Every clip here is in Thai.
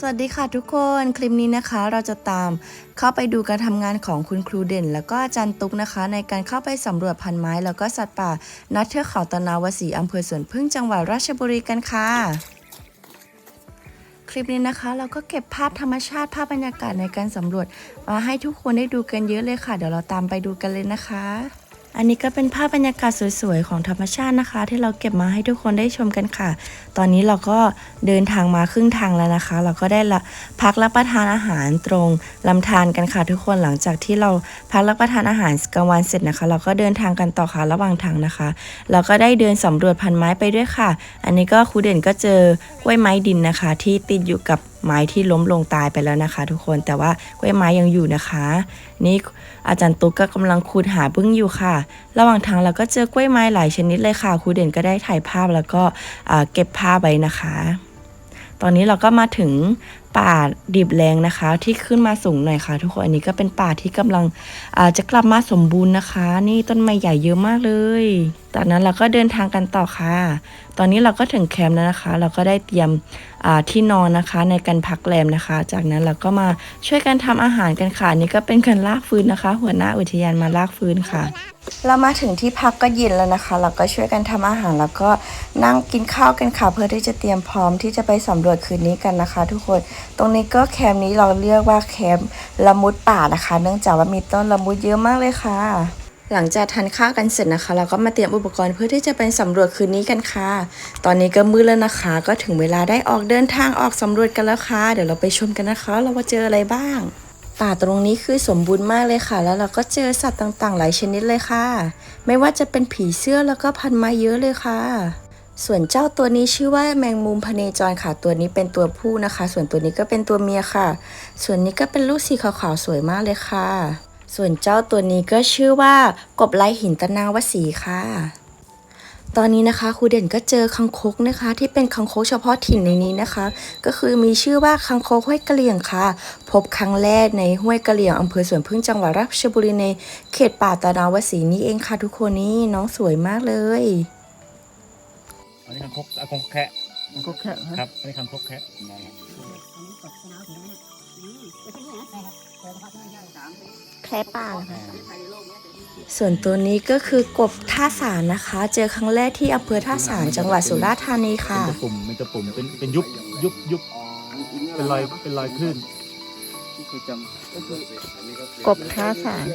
สวัสดีค่ะทุกคนคลิปนี้นะคะเราจะตามเข้าไปดูการทำงานของคุณครูเด่น แล้วก็อาจารย์ตุ๊กนะคะ ในการเข้าไปสำรวจพันไม้ แล้วก็สัตว์ป่านัดเทือกเขาตะนาวสีอำเภอสวนพึ่งจังหวัดราชบุรีกันค่ะ คลิปนี้นะคะเราก็เก็บภาพธรรมชาติภาพบรรยากาศในการสำรวจ มาให้ทุกคนได้ดูกันเยอะเลยค่ะ เดี๋ยวเราตามไปดูกันเลยนะคะ อันนี้ก็เป็นภาพบรรยากาศสวยๆ ของธรรมชาตินะคะ ที่เราเก็บมาให้ทุกคนได้ชมกันค่ะ ตอนนี้เราก็เดินทางมาครึ่งทางแล้วนะคะ เราก็ได้ละพักรับประทานอาหารตรงลำธารกันค่ะ ทุกคนหลังจากที่เราพักรับประทานอาหารกลางวันเสร็จนะคะ เราก็เดินทางกันต่อค่ะระหว่างทางนะคะ เราก็ได้เดินสำรวจพันไม้ไปด้วยค่ะ อันนี้ก็ครูเด่นก็เจอกล้วยไม้ดินนะคะ ที่ติดอยู่กับ ไม้ที่ล้มลงตายไปแล้วนะคะ ทุกคนแต่ว่ากล้วยไม้ยังอยู่นะคะ นี่อาจารย์ตุ๊กก็กำลังคูดหาบึ้งอยู่ค่ะ ระหว่างทางเราก็เจอกล้วยไม้หลายชนิดเลยค่ะครูเด่นก็ได้ถ่ายภาพแล้วก็เก็บภาพไว้นะคะ ตอนนี้เราก็มาถึงป่าดิบแรงนะคะ ที่ขึ้นมาสูงหน่อยค่ะ ทุกคนอันนี้ก็เป็นป่าที่กำลังาจะกลับมาสมบูรณ์นะคะ นี่ต้นไม้ใหญ่เยอะมากเลยจากนั้นเราก็เดินทางกันต่อค่ะ ตอนนี้เราก็ถึงแคมป์แล้วนะคะ เราก็ได้เตรียมที่นอนนะคะ ในการพักแรมนะคะ จากนั้นเราก็มาช่วยกันทำอาหารกันค่ะนี่ก็เป็นการลากฟืนนะคะ หัวหน้าอุทยานมาลากฟืนค่ะ เรามาถึงที่พักก็เย็นแล้วนะคะ เราก็ช่วยกันทำอาหารแล้วก็นั่งกินข้าวกันค่ะ เพื่อที่จะเตรียมพร้อมที่จะไปสำรวจคืนนี้กันนะคะ ทุกคนตรงนี้ก็แคมป์นี้เราเรียกว่าแคมป์ละมุดป่านะคะ เนื่องจากว่ามีต้นละมุดเยอะมากเลยค่ะ หลังจากทานข้าวกันเสร็จนะคะ เราก็มาเตรียมอุปกรณ์เพื่อที่จะไปสำรวจคืนนี้กันค่ะ ตอนนี้ก็มืดแล้วนะคะ ก็ถึงเวลาได้ออกเดินทางออกสำรวจกันแล้วค่ะ เดี๋ยวเราไปชมกันนะคะ เราว่าเจออะไรบ้าง ป่าตรงนี้คือสมบูรณ์มากเลยค่ะ แล้วเราก็เจอสัตว์ต่างๆ หลายชนิดเลยค่ะ ไม่ว่าจะเป็นผีเสื้อแล้วก็พันไม้เยอะเลยค่ะ ส่วนเจ้าตัวนี้ชื่อว่าแมงมุมพเนจรค่ะ ตัวนี้เป็นตัวผู้นะคะ ส่วนตัวนี้ก็เป็นตัวเมียค่ะ ส่วนนี้ก็เป็นลูกสีขาวๆสวยมากเลยค่ะ ส่วนเจ้าตัวนี้ก็ชื่อว่ากบลายหินตะนาวสีค่ะ ตอนนี้นะคะครูเด่นก็เจอคังคกนะคะ ที่เป็นคังคกเฉพาะถิ่นในนี้นะคะ ก็คือมีชื่อว่าคังคกห้วยกะเหลี่ยงค่ะ พบครั้งแรกในห้วยกะเหลี่ยงอำเภอสวนพึ่งจังหวัดราชบุรีในเขตป่าตะนาวสีนี้เองค่ะทุกคนนี่น้องสวยมากเลยอันนี้คังคกอะคังคกแคะมันก็แค่ฮะครับอันนี้คังคกแคะ แคลป่าค่ะส่วนตัวนี้ก็คือกบท่าสารนะคะ เจอครั้งแรกที่อำเภอท่าสารจังหวัดสุราษฎร์ธานีค่ะ เป็นตะปุ่มเป็นตะปุ่มเป็นเป็นยุบยุบยุบเป็นรอยเป็นรอยคลื่นที่เคยจำก็คือกบท่าสาร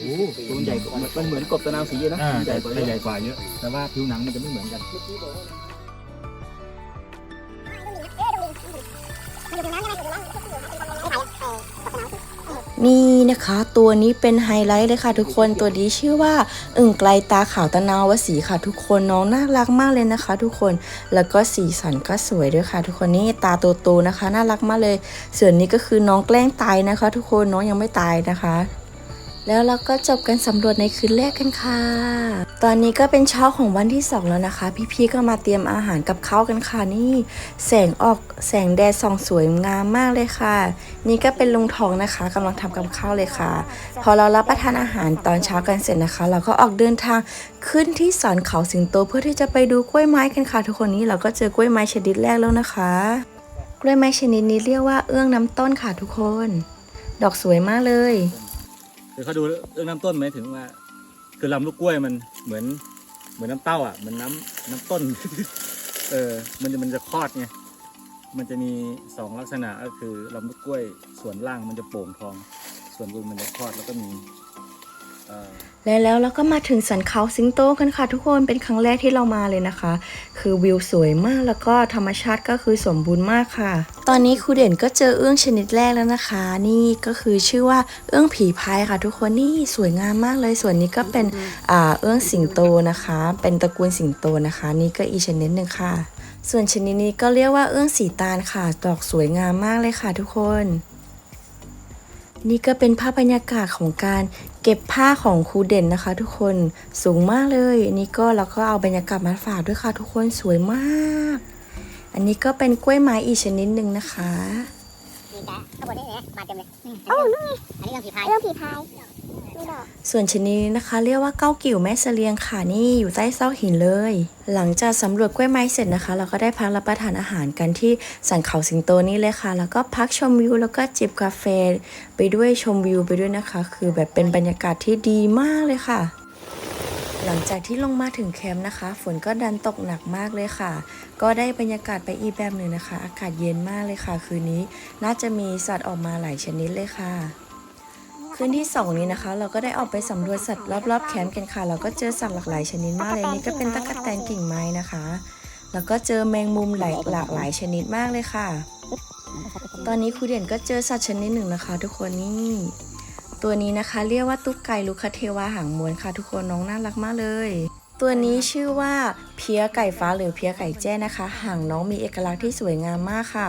โอ้โหตัวมันใหญ่กว่ามันเหมือนกบตะนาวสีนะอ่าใหใหญ่ญ่กว่าจะเยใหญ่อะกว่าเยอะแต่ว่าผิวหนังมันจะไม่เหมือนกัน นี่นะคะตัวนี้เป็นไฮไลท์เลยค่ะทุกคนตัวนี้ชื่อว่าอึ่งไกลตาขาวตะนาวสีค่ะ ทุกคนน้องน่ารักมากเลยนะคะ ทุกคนแล้วก็สีสันก็สวยด้วยค่ะ ทุกคนนี่ตาโตๆนะคะ น่ารักมากเลย ส่วนนี้ก็คือน้องแกล้งตายนะคะ ทุกคนน้องยังไม่ตายนะคะ แล้วเราก็จบกันสำรวจในคืนแรกกันค่ะ ตอนนี้ก็เป็นเช้าของวันที่สองแล้วนะคะ พี่ๆก็มาเตรียมอาหารกับข้าวกันค่ะนี่แสงออกแสงแดดส่องสวยงามมากเลยค่ะ นี่ก็เป็นลุงทองนะคะกำลังทำกับข้าวเลยค่ะ พอเรารับประทานอาหารตอนเช้ากันเสร็จนะคะ เราก็ออกเดินทางขึ้นที่สอนเขาสิงโตเพื่อที่จะไปดูกล้วยไม้กันค่ะ ทุกคนนี้เราก็เจอกล้วยไม้ชนิดแรกแล้วนะคะ กล้วยไม้ชนิดนี้เรียกว่าเอื้องน้ำต้นค่ะทุกคน ดอกสวยมากเลยคือเขาดูเรื่องน้ำต้นไหมถึงว่าคือลำลูกกล้วยมัน เหมือนเหมือนน้ำเต้าอะเหมือนน้ำน้ำต้น เออ มันจะมันจะคลอดไง มันจะมีสองลักษณะก็คือลำต้นกล้วยส่วนล่างมันจะโป่งทอง ส่วนบนมันจะคลอดแล้วก็มี และแล้วเราก็มาถึงสันเขาสิงโตกันค่ะ ทุกคนเป็นครั้งแรกที่เรามาเลยนะคะ คือวิวสวยมากแล้วก็ธรรมชาติก็คือสมบูรณ์มากค่ะ ตอนนี้ครูเด่นก็เจอเอื้องชนิดแรกแล้วนะคะ นี่ก็คือชื่อว่าเอื้องผีพายค่ะ ทุกคนนี่สวยงามมากเลยส่วนนี้ก็เป็นอ่าเอื้องสิงโตนะคะ เป็นตระกูลสิงโตนะคะ นี่ก็อีกชนิดหนึ่งค่ะ ส่วนชนิดนี้ก็เรียกว่าเอื้องสีตาลค่ะดอกสวยงามมากเลยค่ะ ทุกคน นี่ก็เป็นภาพบรรยากาศของการเก็บผ้าของครูเด่นนะคะ ทุกคนสูงมากเลยนี่ก็เราก็เอาบรรยากาศมาฝากด้วยค่ะ ทุกคนสวยมาก อันนี้ก็เป็นกล้วยไม้อีกชนิดหนึ่งนะคะมีแกะข้างบนนี่เห็นไหมมาเต็มเลย โอ้นู่นไงอันนี้เรื่องผีพายเรื่องผีพายไม่ดอก ส่วนชนิดนี้นะคะ เรียกว่าเก้ากิ่วแม่เสลียงค่ะนี่อยู่ใต้ซอกหินเลย หลังจากสำรวจกล้วยไม้เสร็จนะคะ เราก็ได้พักรับประทานอาหารกันที่สันเขาสิงโตนี่เลยค่ะ แล้วก็พักชมวิวแล้วก็จิบกาแฟไปด้วยชมวิวไปด้วยนะคะ คือแบบเป็นบรรยากาศที่ดีมากเลยค่ะหลังจากที่ลงมาถึงแคมป์นะคะ ฝนก็ดันตกหนักมากเลยค่ะ ก็ได้บรรยากาศไปอีกแบบหนึ่งนะคะ อากาศเย็นมากเลยค่ะ คืนนี้ น่าจะมีสัตว์ออกมาหลายชนิดเลยค่ะ คืนที่สองนี้นะคะ เราก็ได้ออกไปสำรวจสัตว์รอบๆแคมป์กันค่ะ เราก็เจอสัตว์หลากหลายชนิดมากเลยนี่ก็เป็นตั๊กแตนกิ่งไม้นะคะ แล้วก็เจอแมงมุมหลายหลากหลายชนิดมากเลยค่ะ ตอนนี้ครูเด่นก็เจอสัตว์ชนิดหนึ่งนะคะ ทุกคนนี่ตัวนี้นะคะเรียกว่าตุ๊กไก่ลูกคเทวาหางม้วนค่ะ ทุกคนน้องน่ารักมากเลย ตัวนี้ชื่อว่าเพียไก่ฟ้าหรือเพียไก่แจ้นะคะ หางน้องมีเอกลักษณ์ที่สวยงามมากค่ะ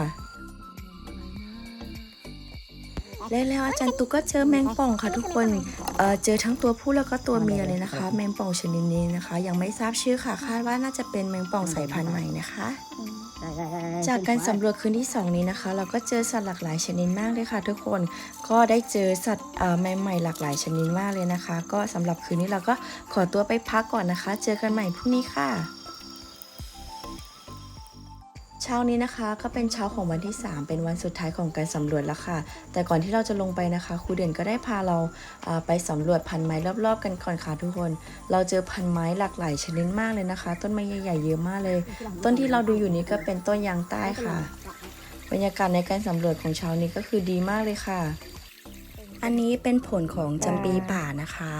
และแล้วอาจารย์ตุ๊กก็เจอแมงป่องค่ะทุกคนเอ่อเจอทั้งตัวผู้แล้วก็ตัวเมียเลยนะคะ แมงป่องชนิดนี้นะคะ ยังไม่ทราบชื่อค่ะ คาดว่าน่าจะเป็นแมงป่องสายพันธุ์ใหม่นะคะ จากการสำรวจคืนที่ 2 นี้นะคะ เราก็เจอสัตว์หลากหลายชนิดมากเลยค่ะ ทุกคนก็ได้เจอสัตว์เอ่อใหม่ๆหลากหลายชนิดมากเลยนะคะ ก็สำหรับคืนนี้เราก็ขอตัวไปพักก่อนนะคะ เจอกันใหม่พรุ่งนี้ค่ะเช้านี้นะคะก็เป็นเช้าของวันที่ 3 เป็นวันสุดท้ายของการสำรวจแล้วค่ะ แต่ก่อนที่เราจะลงไปนะคะครูเด่นก็ได้พาเราเอ่อไปสำรวจพันไม้รอบๆ กันก่อนค่ะทุกคน เราเจอพันไม้หลากหลายชนิดมากเลยนะคะ ต้นไม้ใหญ่ๆเยอะมากเลย ต้นที่เราดูอยู่นี้ก็เป็นต้นยางใต้ค่ะ บรรยากาศในการสำรวจของเช้านี้ก็คือดีมากเลยค่ะอันนี้เป็นผลของจำปีป่านะคะ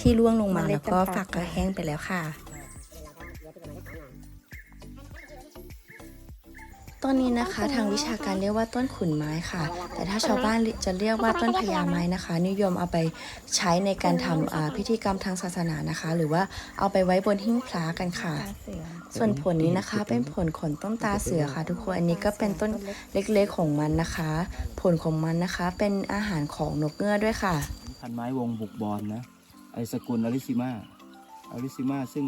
ที่ร่วงลงมาแล้วก็ฝักก็แห้งไปแล้วค่ะ ต้นนี้นะคะทางวิชาการเรียกว่าต้นขุนไม้ค่ะ แต่ถ้าชาวบ้านจะเรียกว่าต้นพญาไม้นะคะ นิยมเอาไปใช้ในการทำพิธีกรรมทางศาสนานะคะ หรือว่าเอาไปไว้บนหิ้งพระกันค่ะ ส่วนผลนี้นะคะ เป็นผลขนต้นตาเสือค่ะ ทุกคนอันนี้ก็เป็นต้นเล็กๆของมันนะคะ ผลของมันนะคะ เป็นอาหารของนกเงือกด้วยค่ะ พันไม้วงบุกบอลนะไอสกุลอลิซิมาอลิซิมาซึ่ง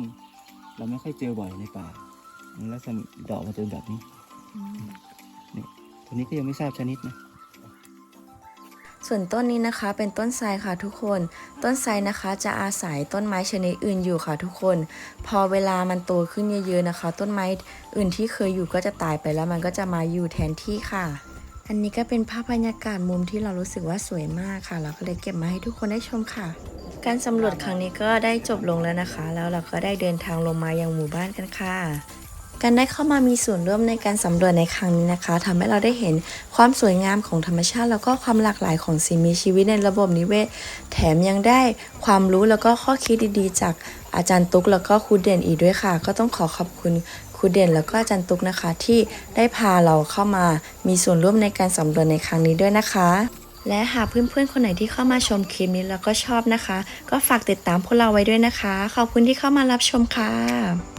เราไม่ค่อยเจอบ่อยในป่าลักษณะดอกมาเจอแบบนี้ นี่ตัวนี้ก็ยังไม่ทราบชนิดนะส่วนต้นนี้นะคะเป็นต้นไทรค่ะทุกคน ต้นไทรนะคะจะอาศัยต้นไม้ชนิดอื่นอยู่ค่ะทุกคน พอเวลามันโตขึ้นเยอะๆนะคะ ต้นไม้อื่นที่เคยอยู่ก็จะตายไปแล้วมันก็จะมาอยู่แทนที่ค่ะ อันนี้ก็เป็นภาพบรรยากาศมุมที่เรารู้สึกว่าสวยมากค่ะ เราก็เลยเก็บมาให้ทุกคนได้ชมค่ะ การสำรวจครั้งนี้ก็ได้จบลงแล้วนะคะ แล้วเราก็ได้เดินทางลงมายังหมู่บ้านกันค่ะ การได้เข้ามามีส่วนร่วมในการสำรวจในครั้งนี้นะคะทำให้เราได้เห็นความสวยงามของธรรมชาติ แล้วก็ความหลากหลายของสิ่งมีชีวิตในระบบนิเวศ แถมยังได้ความรู้แล้วก็ข้อคิดดีๆ จากอาจารย์ตุ๊กแล้วก็ครูเด่นอีกด้วยค่ะ ก็ต้องขอขอบคุณครูเด่นแล้วก็อาจารย์ตุ๊กนะคะ ที่ได้พาเราเข้ามามีส่วนร่วมในการสำรวจในครั้งนี้ด้วยนะคะและหากเพื่อนๆ คนไหนที่เข้ามาชมคลิปนี้แล้วก็ชอบนะคะ ก็ฝากติดตามพวกเราไว้ด้วยนะคะ ขอบคุณที่เข้ามารับชมค่ะ